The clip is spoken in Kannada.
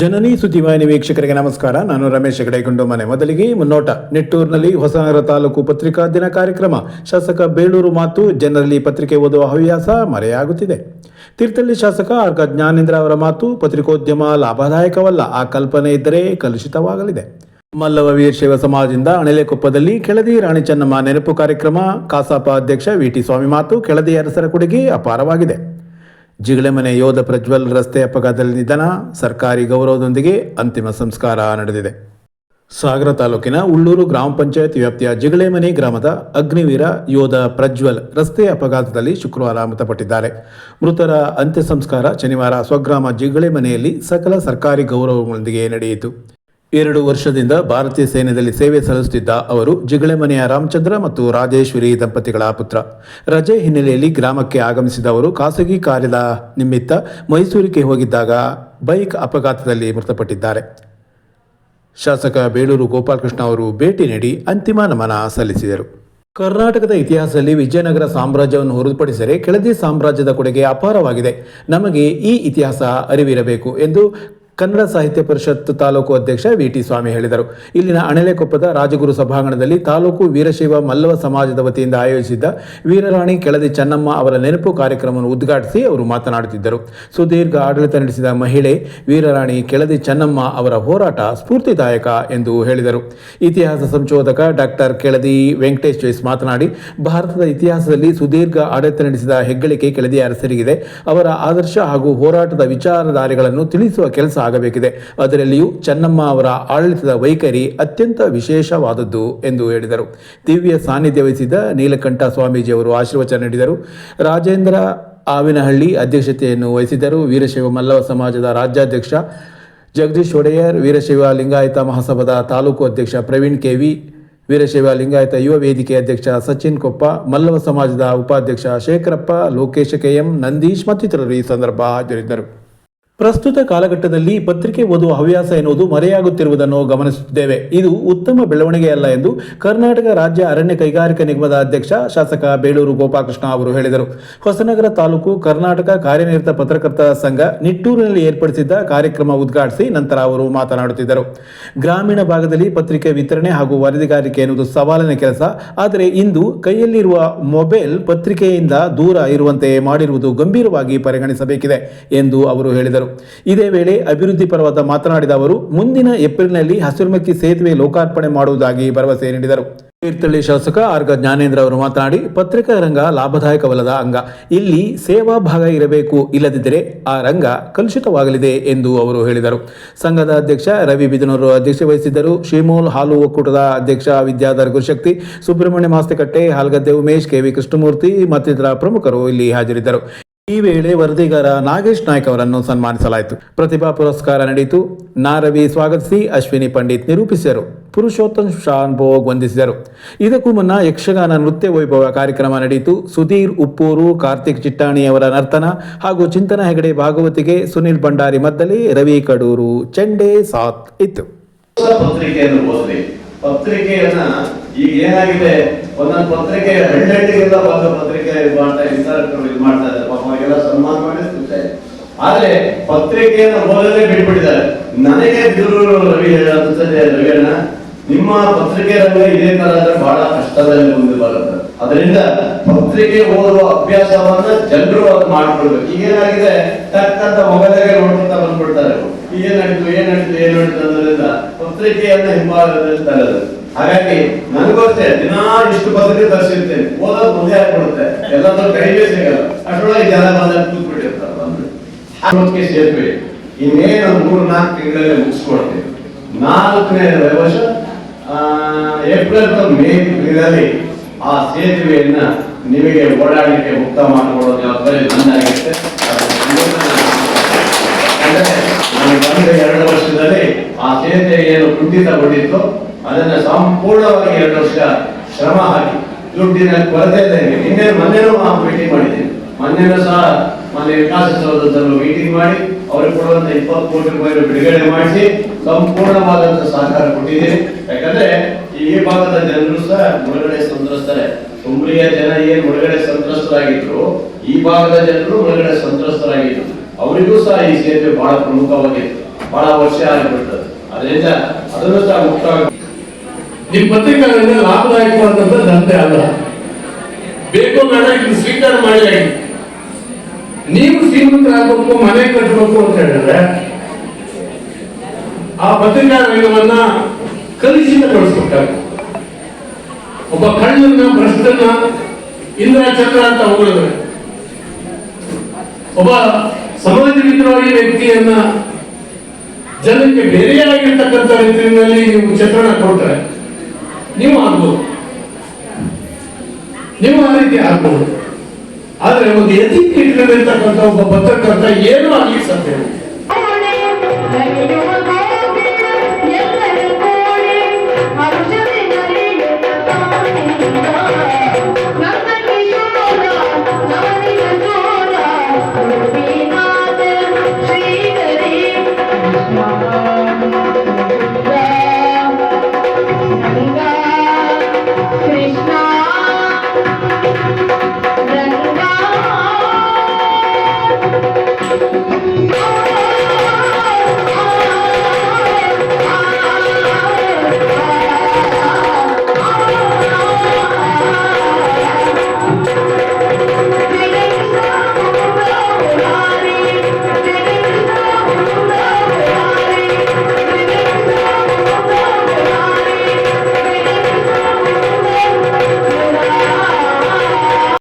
ಜನನಿ ಸುದ್ದಿವಾಹಿನಿ ವೀಕ್ಷಕರಿಗೆ ನಮಸ್ಕಾರ. ನಾನು ರಮೇಶ್ ಹೆಗಡೆಗೊಂಡು ಮನೆ. ಮೊದಲಿಗೆ ಮುನ್ನೋಟ. ನಿಟ್ಟೂರಿನಲ್ಲಿ ಹೊಸನಗರ ತಾಲೂಕು ಪತ್ರಿಕಾ ದಿನ ಕಾರ್ಯಕ್ರಮ. ಶಾಸಕ ಬೇಳೂರು ಮಾತು, ಜನರಲ್ಲಿ ಪತ್ರಿಕೆ ಓದುವ ಹವ್ಯಾಸ ಮರೆಯಾಗುತ್ತಿದೆ. ತೀರ್ಥಹಳ್ಳಿ ಶಾಸಕ ಆರ್ಗ ಜ್ಞಾನೇಂದ್ರ ಅವರ ಮಾತು, ಪತ್ರಿಕೋದ್ಯಮ ಲಾಭದಾಯಕವಲ್ಲ. ಆ ಕಲ್ಪನೆ ಇದ್ದರೆ ಕಲುಷಿತವಾಗಲಿದೆ. ಮಲ್ಲವ ವೀರಶೈವ ಸಮಾಜದಿಂದ ಅಣೆಲೆಕೊಪ್ಪದಲ್ಲಿ ಕೆಳದಿ ರಾಣಿ ಚೆನ್ನಮ್ಮ ನೆನಪು ಕಾರ್ಯಕ್ರಮ. ಕಾಸಾಪ ಅಧ್ಯಕ್ಷ ವಿಟಿ ಸ್ವಾಮಿ ಮಾತು, ಕೆಳದಿ ಅರಸರ ಕೊಡುಗೆ ಅಪಾರವಾಗಿದೆ. ಜಿಗಳೆಮನೆ ಯೋಧ ಪ್ರಜ್ವಲ್ ರಸ್ತೆ ಅಪಘಾತದಲ್ಲಿ ನಿಧನ ಸರ್ಕಾರಿ ಗೌರವದೊಂದಿಗೆ ಅಂತಿಮ ಸಂಸ್ಕಾರ ನಡೆದಿದೆ. ಸಾಗರ ತಾಲೂಕಿನ ಉಳ್ಳೂರು ಗ್ರಾಮ ಪಂಚಾಯತ್ ವ್ಯಾಪ್ತಿಯ ಜಿಗಳೆಮನೆ ಗ್ರಾಮದ ಅಗ್ನಿವೀರ ಯೋಧ ಪ್ರಜ್ವಲ್ ರಸ್ತೆ ಅಪಘಾತದಲ್ಲಿ ಶುಕ್ರವಾರ ಮೃತಪಟ್ಟಿದ್ದಾರೆ. ಮೃತರ ಅಂತ್ಯ ಸಂಸ್ಕಾರ ಶನಿವಾರ ಸ್ವಗ್ರಾಮ ಜಿಗಳೆಮನೆಯಲ್ಲಿ ಸಕಲ ಸರ್ಕಾರಿ ಗೌರವಗಳೊಂದಿಗೆ ನಡೆಯಿತು. ಎರಡು ವರ್ಷದಿಂದ ಭಾರತೀಯ ಸೇನೆಯಲ್ಲಿ ಸೇವೆ ಸಲ್ಲಿಸುತ್ತಿದ್ದ ಅವರು ಜಿಗಳೆಮನೆಯ ರಾಮಚಂದ್ರ ಮತ್ತು ರಾಜೇಶ್ವರಿ ದಂಪತಿಗಳ ಪುತ್ರ. ರಜೆ ಹಿನ್ನೆಲೆಯಲ್ಲಿ ಗ್ರಾಮಕ್ಕೆ ಆಗಮಿಸಿದ ಅವರು ಖಾಸಗಿ ಕಾರ್ಯದ ನಿಮಿತ್ತ ಮೈಸೂರಿಗೆ ಹೋಗಿದ್ದಾಗ ಬೈಕ್ ಅಪಘಾತದಲ್ಲಿ ಮೃತಪಟ್ಟಿದ್ದಾರೆ. ಶಾಸಕ ಬೇಳೂರು ಗೋಪಾಲಕೃಷ್ಣ ಅವರು ಭೇಟಿ ನೀಡಿ ಅಂತಿಮ ನಮನ ಸಲ್ಲಿಸಿದರು. ಕರ್ನಾಟಕದ ಇತಿಹಾಸದಲ್ಲಿ ವಿಜಯನಗರ ಸಾಮ್ರಾಜ್ಯವನ್ನು ಹೊರತುಪಡಿಸಿದರೆ ಕೆಳದಿ ಸಾಮ್ರಾಜ್ಯದ ಕೊಡುಗೆ ಅಪಾರವಾಗಿದೆ. ನಮಗೆ ಈ ಇತಿಹಾಸ ಅರಿವಿರಬೇಕು ಎಂದು ಕನ್ನಡ ಸಾಹಿತ್ಯ ಪರಿಷತ್ ತಾಲೂಕು ಅಧ್ಯಕ್ಷ ವಿಟಿ ಸ್ವಾಮಿ ಹೇಳಿದರು. ಇಲ್ಲಿನ ಅಣೆಲೆಕೊಪ್ಪದ ರಾಜಗುರು ಸಭಾಂಗಣದಲ್ಲಿ ತಾಲೂಕು ವೀರಶೈವ ಮಲ್ಲವ ಸಮಾಜದ ವತಿಯಿಂದ ಆಯೋಜಿಸಿದ್ದ ವೀರರಾಣಿ ಕೆಳದಿ ಚೆನ್ನಮ್ಮ ಅವರ ನೆನಪು ಕಾರ್ಯಕ್ರಮವನ್ನು ಉದ್ಘಾಟಿಸಿ ಅವರು ಮಾತನಾಡುತ್ತಿದ್ದರು. ಸುದೀರ್ಘ ಆಡಳಿತ ನಡೆಸಿದ ಮಹಿಳೆ ವೀರರಾಣಿ ಕೆಳದಿ ಚೆನ್ನಮ್ಮ ಅವರ ಹೋರಾಟ ಸ್ಫೂರ್ತಿದಾಯಕ ಎಂದು ಹೇಳಿದರು. ಇತಿಹಾಸ ಸಂಶೋಧಕ ಡಾಕ್ಟರ್ ಕೆಳದಿ ವೆಂಕಟೇಶ್ ಜೈಸ್ ಮಾತನಾಡಿ, ಭಾರತದ ಇತಿಹಾಸದಲ್ಲಿ ಸುದೀರ್ಘ ಆಡಳಿತ ನಡೆಸಿದ ಹೆಗ್ಗಳಿಕೆ ಕೆಳದಿ ಅರಸರಿಗಿದೆ. ಅವರ ಆದರ್ಶ ಹಾಗೂ ಹೋರಾಟದ ವಿಚಾರಧಾರೆಗಳನ್ನು ತಿಳಿಸುವ ಕೆಲಸ ಆಗಬೇಕಿದೆ. ಅದರಲ್ಲಿಯೂ ಚೆನ್ನಮ್ಮ ಅವರ ಆಡಳಿತದ ವೈಖರಿ ಅತ್ಯಂತ ವಿಶೇಷವಾದದ್ದು ಎಂದು ಹೇಳಿದರು. ದಿವ್ಯ ಸಾನ್ನಿಧ್ಯ ವಹಿಸಿದ ನೀಲಕಂಠ ಸ್ವಾಮೀಜಿಯವರು ಆಶೀರ್ವಚನ ನೀಡಿದರು. ರಾಜೇಂದ್ರ ಆವಿನಹಳ್ಳಿ ಅಧ್ಯಕ್ಷತೆಯನ್ನು ವಹಿಸಿದ್ದರು. ವೀರಶೈವ ಮಲ್ಲವ ಸಮಾಜದ ರಾಜ್ಯಾಧ್ಯಕ್ಷ ಜಗದೀಶ್ ಒಡೆಯರ್, ವೀರಶೈವ ಲಿಂಗಾಯತ ಮಹಾಸಭಾದ ತಾಲೂಕು ಅಧ್ಯಕ್ಷ ಪ್ರವೀಣ್ ಕೆವಿ, ವೀರಶೈವ ಲಿಂಗಾಯತ ಯುವ ವೇದಿಕೆ ಅಧ್ಯಕ್ಷ ಸಚಿನ್ ಕೊಪ್ಪ, ಮಲ್ಲವ ಸಮಾಜದ ಉಪಾಧ್ಯಕ್ಷ ಶೇಖರಪ್ಪ, ಲೋಕೇಶ ಕೆಎಂ ನಂದೀಶ್ ಮತ್ತಿತರರು ಈ ಸಂದರ್ಭ ಹಾಜರಿದ್ದರು. ಪ್ರಸ್ತುತ ಕಾಲಘಟ್ಟದಲ್ಲಿ ಪತ್ರಿಕೆ ಓದುವ ಹವ್ಯಾಸ ಎನ್ನುವುದು ಮರೆಯಾಗುತ್ತಿರುವುದನ್ನು ಗಮನಿಸುತ್ತಿದ್ದೇವೆ. ಇದು ಉತ್ತಮ ಬೆಳವಣಿಗೆಯಲ್ಲ ಎಂದು ಕರ್ನಾಟಕ ರಾಜ್ಯ ಅರಣ್ಯ ಕೈಗಾರಿಕಾ ನಿಗಮದ ಅಧ್ಯಕ್ಷ ಶಾಸಕ ಬೇಳೂರು ಗೋಪಾಲಕೃಷ್ಣ ಅವರು ಹೇಳಿದರು. ಹೊಸನಗರ ತಾಲೂಕು ಕರ್ನಾಟಕ ಕಾರ್ಯನಿರತ ಪತ್ರಕರ್ತರ ಸಂಘ ನಿಟ್ಟೂರಿನಲ್ಲಿ ಏರ್ಪಡಿಸಿದ್ದ ಕಾರ್ಯಕ್ರಮ ಉದ್ಘಾಟಿಸಿ ನಂತರ ಅವರು ಮಾತನಾಡುತ್ತಿದ್ದರು. ಗ್ರಾಮೀಣ ಭಾಗದಲ್ಲಿ ಪತ್ರಿಕೆ ವಿತರಣೆ ಹಾಗೂ ವರದಿಗಾರಿಕೆ ಎನ್ನುವುದು ಸವಾಲಿನ ಕೆಲಸ. ಆದರೆ ಇಂದು ಕೈಯಲ್ಲಿರುವ ಮೊಬೈಲ್ ಪತ್ರಿಕೆಯಿಂದ ದೂರ ಇರುವಂತೆ ಮಾಡಿರುವುದು ಗಂಭೀರವಾಗಿ ಪರಿಗಣಿಸಬೇಕಿದೆ ಎಂದು ಅವರು ಹೇಳಿದರು. ಇದೇ ವೇಳೆ ಅಭಿವೃದ್ಧಿ ಪರವಾದ ಮಾತನಾಡಿದ ಅವರು, ಮುಂದಿನ ಏಪ್ರಿಲ್ನಲ್ಲಿ ಹಸಿರುಮಕ್ಕಿ ಸೇತುವೆ ಲೋಕಾರ್ಪಣೆ ಮಾಡುವುದಾಗಿ ಭರವಸೆ ನೀಡಿದರು. ತೀರ್ಥಹಳ್ಳಿ ಶಾಸಕ ಆರ್ಗ ಜ್ಞಾನೇಂದ್ರ ಅವರು ಮಾತನಾಡಿ, ಪತ್ರಿಕಾ ರಂಗ ಲಾಭದಾಯಕವಲ್ಲದ ಅಂಗ. ಇಲ್ಲಿ ಸೇವಾ ಭಾಗ ಇರಬೇಕು, ಇಲ್ಲದಿದ್ದರೆ ಆ ರಂಗ ಕಲುಷಿತವಾಗಲಿದೆ ಎಂದು ಅವರು ಹೇಳಿದರು. ಸಂಘದ ಅಧ್ಯಕ್ಷ ರವಿ ಬಿದನೂರು ಅಧ್ಯಕ್ಷ ವಹಿಸಿದ್ದರು. ಶ್ರೀಮೂಲ್ ಹಾಲು ಒಕ್ಕೂಟದ ಅಧ್ಯಕ್ಷ ವಿದ್ಯಾಧರ್ ಗುರುಶಕ್ತಿ, ಸುಬ್ರಹ್ಮಣ್ಯ ಮಾಸ್ತಿಕಟ್ಟೆ ಹಾಲ್ಗದ್ದೆ ಉಮೇಶ್ ಕೆವಿ ಕೃಷ್ಣಮೂರ್ತಿ ಮತ್ತಿತರ ಪ್ರಮುಖರು ಇಲ್ಲಿ ಹಾಜರಿದ್ದರು. ಈ ವೇಳೆ ವರದಿಗಾರ ನಾಗೇಶ್ ನಾಯ್ಕ್ ಅವರನ್ನು ಸನ್ಮಾನಿಸಲಾಯಿತು. ಪ್ರತಿಭಾ ಪುರಸ್ಕಾರ ನಡೆಯಿತು. ನಾರವಿ ಸ್ವಾಗತಿಸಿ ಅಶ್ವಿನಿ ಪಂಡಿತ್ ನಿರೂಪಿಸಿದರು. ಪುರುಷೋತ್ತಮ್ ಶಾನ್ ಭೋಗ್ ವಂದಿಸಿದರು. ಇದಕ್ಕೂ ಮುನ್ನ ಯಕ್ಷಗಾನ ನೃತ್ಯ ವೈಭವ ಕಾರ್ಯಕ್ರಮ ನಡೆಯಿತು. ಸುಧೀರ್ ಉಪ್ಪೂರು, ಕಾರ್ತಿಕ್ ಚಿಟ್ಟಾಣಿ ಅವರ ನರ್ತನ ಹಾಗೂ ಚಿಂತನ ಹೆಗಡೆ ಭಾಗವತಿಗೆ ಸುನಿಲ್ ಭಂಡಾರಿ ಮದ್ದಲಿ, ರವಿ ಕಡೂರು ಚಂಡೆ ಸಾತ್ ಇತ್ತು. ಪತ್ರಿಕೆಯನ್ನು ಪತ್ರಿಕೆಯನ್ನ ಈಗ ಏನಾಗಿದೆ? ಒಂದೊಂದು ಪತ್ರಿಕೆ ಹಳ್ಳಿಗೆಲ್ಲ ಬಂದ ಪತ್ರಿಕೆ ಇದು ಮಾಡ್ತಾ ವಿತರಕರು ಇದು ಮಾಡ್ತಾ ಇದ್ದಾರೆ. ಪಾಪ ಅವರಿಗೆಲ್ಲ ಸನ್ಮಾನ ಮಾಡಿ ಖುಷಿ. ಆದ್ರೆ ಪತ್ರಿಕೆಯನ್ನು ಓದಲೇ ಬಿಟ್ಬಿಟ್ಟಿದ್ದಾರೆ. ನನಗೆ ಗುರು ರವಿ ಅನ್ಸುತ್ತೆ ರವಿ ಅಣ್ಣ ನಿಮ್ಮ ಪತ್ರಿಕೆ ರಂಗ ಇದೇ ತರ ಬಹಳ ಕಷ್ಟದಲ್ಲಿ ಮುಂದೆ ಬರುತ್ತೆ. ಅದರಿಂದ ಪತ್ರಿಕೆ ಓದುವ ಅಭ್ಯಾಸವನ್ನ ಜನರು ಅದು ಮಾಡ್ಕೊಳ್ಬೇಕು. ಈಗ ಏನಾಗಿದೆ ತಕ್ಕಂತ ಮೊಬೈಲಾಗೆ ನೋಡ್ಕೊಂತ ಬಂದ್ಬಿಡ್ತಾರೆ. ಈಗ ಏನ್ ನಡೀತು, ಏನ್ ಅನ್ನೋದ್ರಿಂದ ಪತ್ರಿಕೆಯನ್ನ ಹಿಂಬಾಲದಲ್ಲಿ ತರದು. ಹಾಗಾಗಿ ನನಗೂ ದಿನ ಇಷ್ಟು ಪದ್ಧತಿ ತರಿಸಿರ್ತೇನೆ. ಓದೋದು ಮುಂದೆ ಆಗ್ಬಿಡುತ್ತೆ. ಎಲ್ಲಾದ್ರೂ ಕೈಗೆ ಸಿಗಲ್ಲ ಅಷ್ಟೊಳಗೆ ಜನ ಬಂದಾಗ ಕೂತ್ಬಿಟ್ಟಿರ್ತಾರೆ ಸೇತುವೆ ಇನ್ನೇನು ಮೂರು, ನಾಲ್ಕು ತಿಂಗಳಲ್ಲಿ ಮುಗಿಸ್ಕೊಡ್ತೇವೆ. ನಾಲ್ಕನೇ ವರ್ಷ ಏಪ್ರಿಲ್ ಟು ಮೇ ತಿಂಗಳಲ್ಲಿ ಆ ಸೇತುವೆಯನ್ನ ನಿಮಗೆ ಓಡಾಡಲಿಕ್ಕೆ ಮುಕ್ತ ಮಾಡಿಕೊಡೋ ಜವಾಬ್ದಾರಿ ನನ್ನಾಗಿರುತ್ತೆ ಎರಡು ವರ್ಷದಲ್ಲಿ ಆ ಸೇತುವೆ ಏನು ಕುಂಠಿತಗೊಂಡಿತ್ತು ಅದನ್ನ ಸಂಪೂರ್ಣವಾಗಿ ಎರಡು ವರ್ಷ ಶ್ರಮ ಹಾಕಿ ದುಡ್ಡಿನ ಕೊರತೆ ನಿನ್ನೆ ಮೊನ್ನೆನೂ ಮೀಟಿಂಗ್ ಮಾಡಿದ್ದೀನಿ ಮೊನ್ನೆನೂ ಸಹ ಮೊನ್ನೆ ವಿಕಾಸಸೌಧದಲ್ಲೂ ಮೀಟಿಂಗ್ ಮಾಡಿ ಅವ್ರಿಗೆ ಕೊಡುವಂತ ಇಪ್ಪತ್ತು ಕೋಟಿ ರೂಪಾಯಿ ಬಿಡುಗಡೆ ಮಾಡಿಸಿ ಸಂಪೂರ್ಣವಾದಂತ ಸಹಕಾರ ಕೊಟ್ಟಿದ್ದೀನಿ. ಯಾಕಂದ್ರೆ ಈ ಭಾಗದ ಜನರು ಸಹ ಮುಳುಗಡೆ ಸಂತ್ರಸ್ತಾರೆ. ಹುಬ್ಳಿಯ ಜನ ಏನ್ ಮುಳುಗಡೆ ಸಂತ್ರಸ್ತರಾಗಿದ್ರು, ಈ ಭಾಗದ ಜನರು ಮುಳುಗಡೆ ಸಂತ್ರಸ್ತರಾಗಿದ್ರು. ಅವರಿಗೂ ಸಹ ಈ ಸೇತುವೆ ಬಹಳ ಪ್ರಮುಖವಾಗಿತ್ತು. ಬಹಳ ವರ್ಷ ಆಗಿಬಿಡ್ತದೆ. ಅದರಿಂದ ಅದನ್ನು ಸಹ ಮುಕ್ತವಾಗಿ ನಿಮ್ಮ ಪತ್ರಿಕೆಗಳಿಂದ ಲಾಭದಾಯಕವಾದಂತ ದಂತೆ ಅಲ್ಲ. ಬೇಕು ಬೇಡ ಇದು ಸ್ವೀಕಾರ ಮಾಡಿ ನೀವು ಶ್ರೀಮಂತರಾಗಬೇಕು ಮನೆ ಕಟ್ಟಬೇಕು ಅಂತ ಹೇಳಿದ್ರೆ ಆ ಪತ್ರಿಕಾ ರಂಗವನ್ನ ಕಲುಷಿತಗೊಳಿಸ್ಬೇಕಾಗುತ್ತೆ ಒಬ್ಬ ಕಣ್ಣನ್ನ ಭ್ರಷ್ಟನ್ನ ಇಂದ್ರ ಚಕ್ರ ಅಂತ ಹೊಗಳಿದ್ರೆ ಒಬ್ಬ ಸಮಾಜ ಮಿತ್ರವಾಗಿ ವ್ಯಕ್ತಿಯನ್ನ ಜನಕ್ಕೆ ಬೇರೆಯಾಗಿರ್ತಕ್ಕಂಥ ರೀತಿಯಲ್ಲಿ ನೀವು ಚಿತ್ರಣ ಕೊಟ್ರೆ ನೀವು ಆಗ್ಬೋದು ನೀವು ಆ ರೀತಿ ಆಗ್ಬೋದು ಆದ್ರೆ ಒಂದು ಎಥಿಕ್ ಇಟ್ಕೊಂಡಿರ್ತಕ್ಕಂಥ ಒಬ್ಬ ಪತ್ರಕರ್ತ ಏನೂ ಆಗ್ಲಿಕ್ಕೆ ಸಾಧ್ಯ ಇಲ್ಲ.